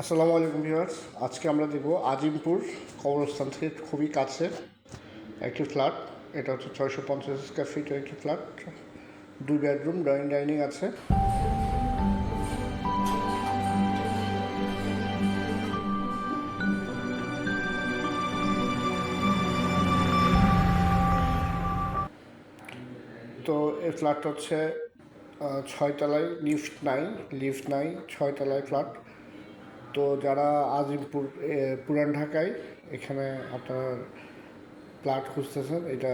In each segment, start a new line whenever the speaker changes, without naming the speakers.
আসসালামু আলাইকুম ভিউয়ার্স। আজকে আমরা দেখব আজিমপুর কবরস্থান থেকে খুবই কাছে একটি ফ্ল্যাট। এটা হচ্ছে ছয়শো পঞ্চাশ স্কোয়ার ফিটের একটি ফ্ল্যাট। দুই বেডরুম ড্রয়িং ডাইনিং আছে। তো এই ফ্ল্যাটটা হচ্ছে ছয়তলায় লিফট নাই লিফট নাই, ছয়তলায় ফ্ল্যাট। তো যারা আজিমপুর পুরান ঢাকায়, এখানে আপনার ফ্ল্যাট খুঁজতেছেন, এটা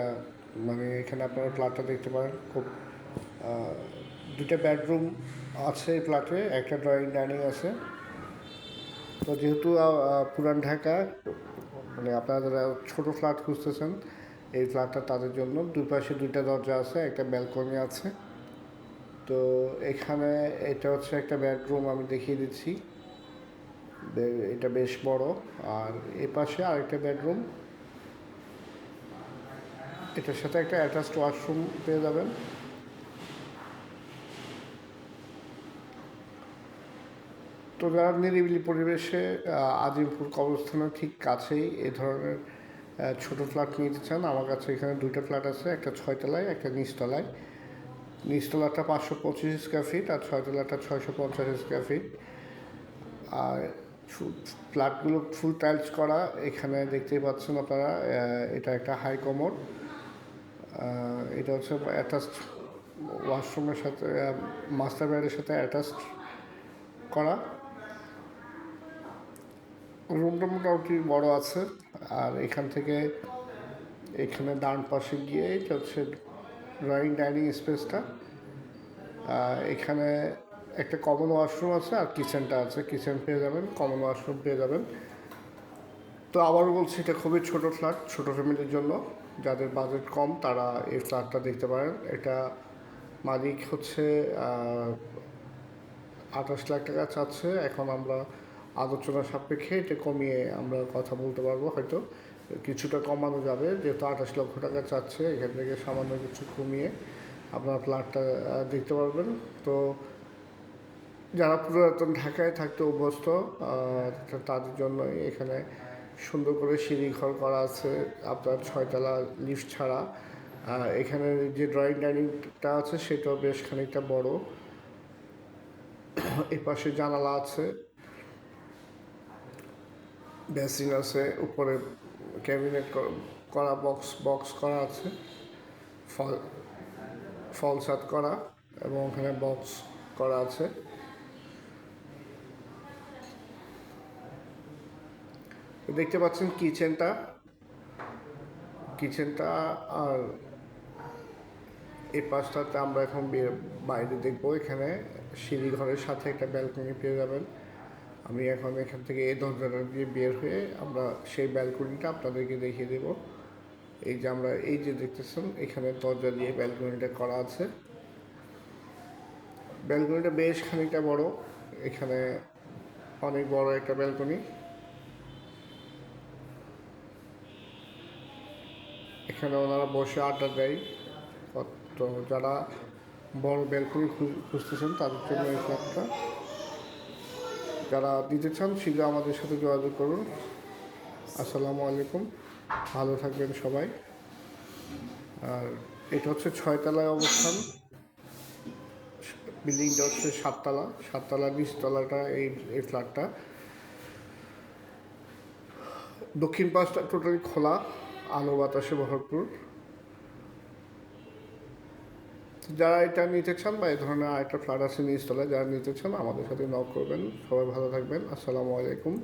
মানে এখানে আপনারা ফ্ল্যাটটা দেখতে পারেন, খুব দুটা বেডরুম আছে এই ফ্ল্যাটে, একটা ড্রয়িং ডাইনিং আছে। তো যেহেতু পুরান ঢাকা মানে আপনারা যারা ছোটো ফ্ল্যাট খুঁজতেছেন, এই ফ্ল্যাটটা তাদের জন্য, দুই পাশে দুইটা দরজা আছে, একটা ব্যালকনি আছে। তো এখানে এটা হচ্ছে একটা বেডরুম আমি দেখিয়ে দিচ্ছি। এটা বেশ বড়। আর এ পাশে আরেকটা বেডরুম। এটার সাথে একটা অ্যাটাচড ওয়াশরুম পেয়ে যাবেন। তো যারা নিরিবিলি পরিবেশে আজিমপুর কবরস্থানের ঠিক কাছেই এ ধরনের ছোট ফ্ল্যাট নিতে চান, আমার কাছে এখানে দুইটা ফ্ল্যাট আছে, একটা ছয়তলায়, একটা নিচতলায়। নিচতলাটা পাঁচশো পঁচিশ স্কোয়ার ফিট আর ছয়তলাটা ছয়শো পঞ্চাশ স্কোয়ার ফিট আর ফ্ল্যাটগুলো ফুল টাইলস করা, এখানে দেখতেই পাচ্ছেন আপনারা এটা একটা হাই কমোড। এটা হচ্ছে অ্যাটাচড ওয়াশরুমের সাথে মাস্টার বেডের সাথে অ্যাটাচড করা। রুমটা মোটামুটি বড় আছে, আর এখান থেকে এখানে ডান পাশে গিয়ে এটা হচ্ছে ড্রয়িং ডাইনিং স্পেসটা এখানে একটা কমন ওয়াশরুম আছে আর কিচেনটা আছে। কিচেন পেয়ে যাবেন কমন ওয়াশরুম পেয়ে যাবেন। তো আবারও বলছি, এটা খুবই ছোট ফ্ল্যাট ছোট ফ্যামিলির জন্য। যাদের বাজেট কম, তারা এই ফ্ল্যাটটা দেখতে পারেন। এটা মালিক হচ্ছে আঠাশ লাখ টাকা চাচ্ছে। এখন আমরা আলোচনা সাপেক্ষে এটা কমিয়ে আমরা কথা বলতে পারব হয়তো। কিছুটা কমানো যাবে, যেহেতু আঠাশ লক্ষ টাকা চাচ্ছে। এখান থেকে সামান্য কিছু কমিয়ে আপনার ফ্ল্যাটটা দেখতে পারবেন। তো যারা পুরাতন ঢাকায় থাকতে অভ্যস্ত তাদের জন্য এখানে সুন্দর করে সিঁড়ি ঘর করা আছে, আপনার ছয়তলা লিফট ছাড়া। এখানে যে ড্রয়িং ডাইনিংটা আছে, সেটাও বেশ খানিকটা বড়। এই পাশে জানালা আছে। বেসিন আছে, উপরে ক্যাবিনেট করা বক্স বক্স করা আছে। ফল ফল ছাদ করা এবং ওখানে বক্স করা আছে। তো দেখতে পাচ্ছেন কিচেনটা। কিচেনটা আর এই পাশটাতে আমরা এখন বাইরে দেখব। এখানে সিঁড়ি ঘরের সাথে একটা ব্যালকনি পেয়ে যাবেন। আমি এখন এখান থেকে এই দরজাটা দিয়ে বের হয়ে আমরা সেই ব্যালকনিটা আপনাদেরকে দেখিয়ে দেব। এই যে আমরা, এই যে দেখতেছেন, এখানে দরজা দিয়ে ব্যালকনিটা করা আছে। ব্যালকনিটা বেশ খানিকটা বড়। এখানে অনেক বড় একটা ব্যালকনি। এখানে ওনারা বসে আড্ডা দেয়। তো যারা বড় ব্যালকনি খুঁজতেছেন তাদের জন্য এই ফ্ল্যাটটা যারা দিতে চান শীঘ্র আমাদের সাথে যোগাযোগ করুন। আসসালামু আলাইকুম। ভালো থাকবেন সবাই। আর এটা হচ্ছে ছয়তলায় অবস্থান। বিল্ডিংটা হচ্ছে সাততলা। সাততলা নিচতলাটা এই এই ফ্ল্যাটটা। দক্ষিণ পাশটা টোটালি খোলা। আলো বাতাসে ভরপুর। যারা এটা নিতে চান বা এই ধরনের আরেকটা ফ্ল্যাট আছে নিচতলায় যারা নিতে চান, আমাদের সাথে নক করবেন। সবাই ভালো থাকবেন। আসসালামু আলাইকুম।